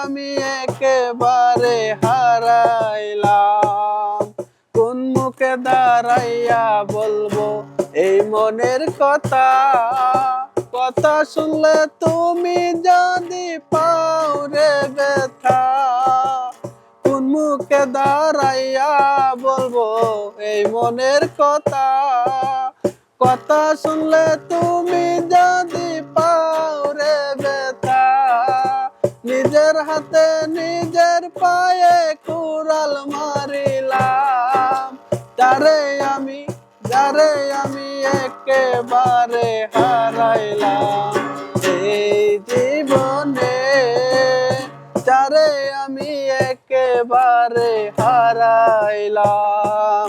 আমি একেবারে হারাইলাম। কোন মুখে দাঁড়াইয়া বলব এই মনের কথা? কথা শুনলে তুমি যদি পাও রে ব্যথা। কোন মুখে দাঁড়াইয়া বলব এই মনের কথা? কথা শুনলে তুমি যদি নিজের হাতে নিজের পায়ে কুড়াল মারিলাম। তারে আমি, যারে আমি একেবারে হারাইলাম। এই জীবনে তারে আমি একেবারে হারাইলাম।